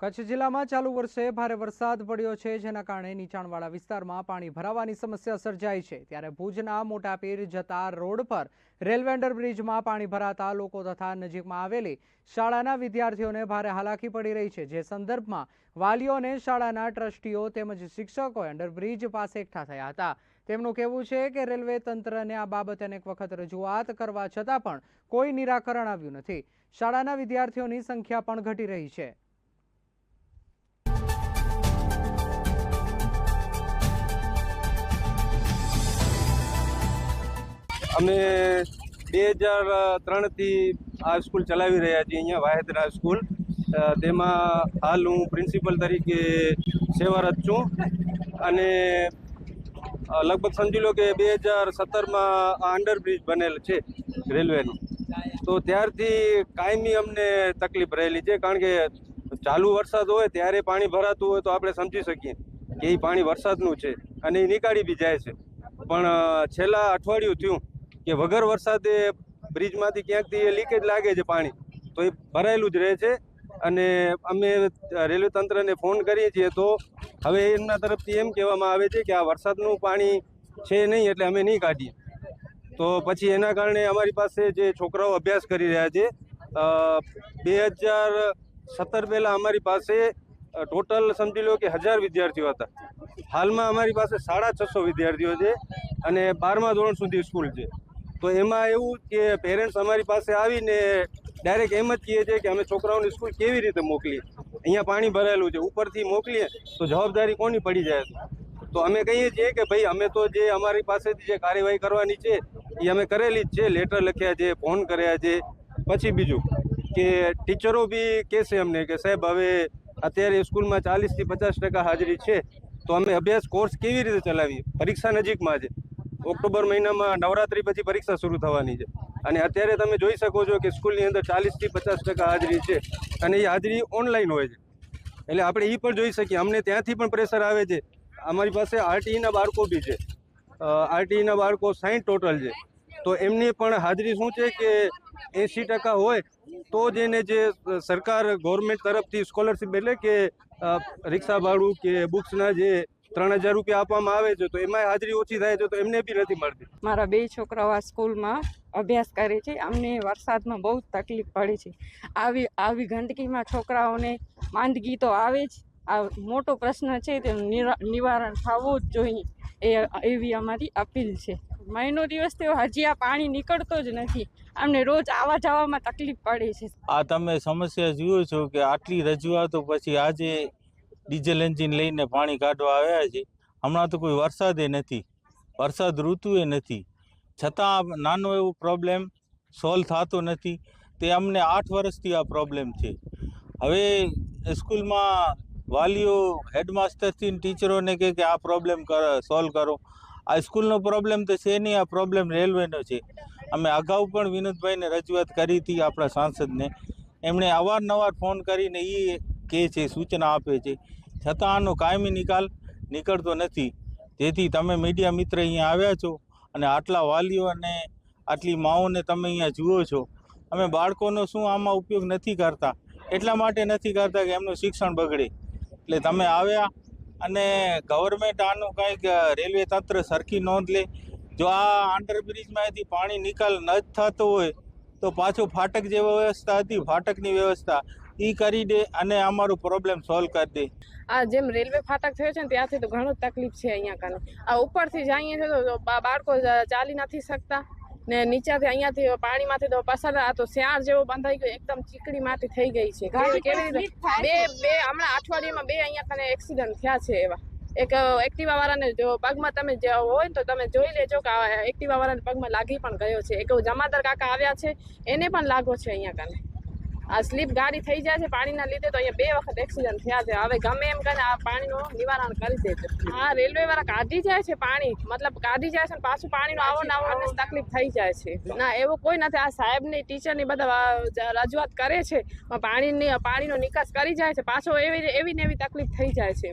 કચ્છ જિલ્લામાં ચાલુ વર્ષે ભારે વરસાદ પડ્યો છે, જેના કારણે નીચાણવાળા વિસ્તારમાં પાણી ભરાવાની સમસ્યા સર્જાઈ છે. ત્યારે ભુજના મોટા પીર જતા રોડ પર રેલવે અંડરબ્રિજમાં પાણી ભરાતા લોકો તથા નજીકમાં આવેલી શાળાના વિદ્યાર્થીઓને ભારે હાલાકી પડી રહી છે. જે સંદર્ભમાં વાલીઓ અને શાળાના ટ્રસ્ટીઓ તેમજ શિક્ષકો અંડરબ્રિજ પાસે એકઠા થયા હતા. તેમનું કહેવું છે કે રેલવે તંત્રને આ બાબતે અનેક વખત રજૂઆત કરવા છતાં પણ કોઈ નિરાકરણ આવ્યું નથી. શાળાના વિદ્યાર્થીઓની સંખ્યા પણ ઘટી રહી છે. અમે બે હજાર ત્રણથી આ સ્કૂલ ચલાવી રહ્યા છીએ અહીંયા વાહેદરા સ્કૂલ. તેમાં હાલ હું પ્રિન્સિપલ તરીકે સેવારત છું. અને લગભગ સમજી લો કે બે હજાર સત્તરમાં આ અંડરબ્રિજ બનેલ છે રેલવેનું. તો ત્યારથી કાયમી અમને તકલીફ રહેલી છે, કારણ કે ચાલુ વરસાદ હોય, ત્યારે પાણી ભરાતું હોય તો આપણે સમજી શકીએ કે એ પાણી વરસાદનું છે અને એ નીકાળી બી જાય છે. પણ છેલ્લા અઠવાડિયું થયું કે વગર વરસાદે બ્રિજમાંથી ક્યાંકથી લીકેજ લાગે છે પાણી, તો એ ભરાયેલું જ રહે છે. અને અમે રેલવે તંત્રને ફોન કરીએ છીએ તો હવે એમના તરફથી એમ કહેવામાં આવે છે કે આ વરસાદનું પાણી છે નહીં એટલે અમે નહીં કાઢીએ. તો પછી એના કારણે અમારી પાસે જે છોકરાઓ અભ્યાસ કરી રહ્યા છે બે હજાર સત્તર પહેલાં અમારી પાસે ટોટલ સમજી લો કે હજાર વિદ્યાર્થીઓ હતા. હાલમાં અમારી પાસે સાડા છસો વિદ્યાર્થીઓ છે અને બારમા ધોરણ સુધી સ્કૂલ છે. તો એમાં એવું કે પેરેન્ટ્સ અમારી પાસે આવીને ડાયરેક્ટ એમ જ કહે છે કે અમે છોકરાઓની સ્કૂલ કેવી રીતે મોકલીએ? અહીંયા પાણી ભરાયેલું છે. ઉપરથી મોકલીએ તો જવાબદારી કોની પડી જાય? તો અમે કહીએ છીએ કે ભાઈ, અમે તો જે અમારી પાસેથી જે કાર્યવાહી કરવાની છે, એ અમે કરેલી જ છે. લેટર લખ્યા છે ફોન કર્યા છે. પછી બીજું કે ટીચરો બી કહેશે અમને કે સાહેબ, હવે અત્યારે સ્કૂલમાં ચાલીસથી પચાસ ટકા હાજરી છે. તો અમે અભ્યાસ કોર્સ કેવી રીતે ચલાવીએ? પરીક્ષા નજીકમાં છે. ઓક્ટોબર મહિનામાં નવરાત્રી પછી પરીક્ષા શરૂ થવાની છે. અને અત્યારે તમે જોઈ શકો છો કે સ્કૂલની અંદર ચાલીસથી પચાસ ટકા હાજરી છે અને એ હાજરી ઓનલાઈન હોય છે. એટલે આપણે એ પણ જોઈ શકીએ. અમને ત્યાંથી પણ પ્રેશર આવે છે. અમારી પાસે આરટીઈના બાળકો બી છે આરટીઈના બાળકો સાઈઠ ટોટલ છે. તો એમની પણ હાજરી શું છે કે એંસી ટકા હોય તો જ એને જે સરકાર ગવર્મેન્ટ તરફથી સ્કોલરશિપ એટલે કે રિક્ષા ભાડું કે બુક્સના જે ત્રણ હજાર રૂપિયા આપવામાં આવે છે તો એમાં હાજરી ઓછી થાય છે તો એમને બી નથી મળતી. મારા બે છોકરાઓ આ સ્કૂલમાં અભ્યાસ કરે છે અમને વરસાદમાં બહુ જ તકલીફ પડે છે. આવી આવી ગંદકીમાં છોકરાઓને માંદગી તો આવે જ. આ મોટો પ્રશ્ન છે તેનું નિવારણ થવું જ જોઈએ. એ એવી અમારી અપીલ છે. મહિનો દિવસ તેઓ હજી આ પાણી નીકળતો જ નથી. અમને રોજ આવવા જવામાં તકલીફ પડે છે. આ તમે સમસ્યા જુઓ છો કે આટલી રજૂઆતો પછી આજે ડીઝલ એન્જિન લઈને પાણી કાઢવા આવ્યા છે. હમણાં તો કોઈ વરસાદે નથી. વરસાદ ઋતુએ નથી. છતાં નાનો એવો પ્રોબ્લેમ સોલ્વ થતો નથી. તે અમને આઠ વર્ષથી આ પ્રોબ્લેમ છે. હવે સ્કૂલમાં વાલીઓ હેડમાસ્ટરથી ટીચરોને કહે કે આ પ્રોબ્લેમ સોલ્વ કરો. આ સ્કૂલનો પ્રોબ્લેમ તો છે નહીં, આ પ્રોબ્લેમ રેલવેનો છે. અમે અગાઉ પણ વિનોદભાઈને રજૂઆત કરી હતી આપણા સાંસદને. એમણે અવારનવાર ફોન કરીને એ કહે છે, સૂચના આપે છે. છતાં આનો કાયમી નિકાલ નીકળતો નથી. જેથી તમે મીડિયા મિત્ર અહીંયા આવ્યા છો અને આટલા વાલીઓ અને આટલી માઓને તમે અહીંયા જુઓ છો. અમે બાળકોનો શું આમાં ઉપયોગ નથી કરતા? એટલા માટે નથી કરતા કે એમનું શિક્ષણ બગડે. એટલે તમે આવ્યા અને ગવર્મેન્ટ આનું કંઈક રેલવે તંત્ર સરખી નોંધ લે. જો આ અંડરબ્રિજમાંથી પાણી નિકાલ ન થતો હોય, તો પાછું ફાટક જે વ્યવસ્થા હતી, ફાટકની વ્યવસ્થા. એ કરી દે અને અમારું પ્રોબ્લેમ સોલ્વ કરી દે. આ જેમ રેલવે ફાટક થયો છે ને ત્યાંથી તો ઘણું જ તકલીફ છે અહીંયા કાને. આ ઉપરથી જઈએ છે તો બાળકો ચાલી નથી શકતા. ને નીચેથી અહીંયાથી પાણીમાંથી તો પસાર આ તો શિયાળ જેવો બંધાઈ ગયો એકદમ ચીકડી માટી થઈ ગઈ છે. કેવી કેવી રીતે બે બે હમણાં અઠવાડિયામાં બે અહીંયા કને એક્સિડન્ટ થયા છે એવા. એક એક્ટિવા વાળાને જો પગમાં તમે જે હોય ને તો તમે જોઈ લેજો કે આ એક્ટિવા વાળાને પગમાં લાગી પણ ગયો છે. એક જમાદાર કાકા આવ્યા છે એને પણ લાગો છે અહીંયા કને. આ સ્લીપ ગાડી થઈ જાય છે પાણીના લીધે તો અહીંયા બે વખત એક્સિડન્ટ થયા છે. હવે ગમે એમ કરીને આ પાણીનું નિવારણ કરી દેજો આ રેલવે વાળા કાઢી જાય છે પાણી મતલબ કાઢી જાય છે ને પાછું પાણીનું આવો ને આવો તકલીફ થઈ જાય છે. ના એવું કોઈ નથી. આ સાહેબની ટીચરની બધા રજૂઆત કરે છે. પાણીની પાણીનો નિકાસ કરી જાય છે. પાછો એવી એવી ને એવી તકલીફ થઈ જાય છે.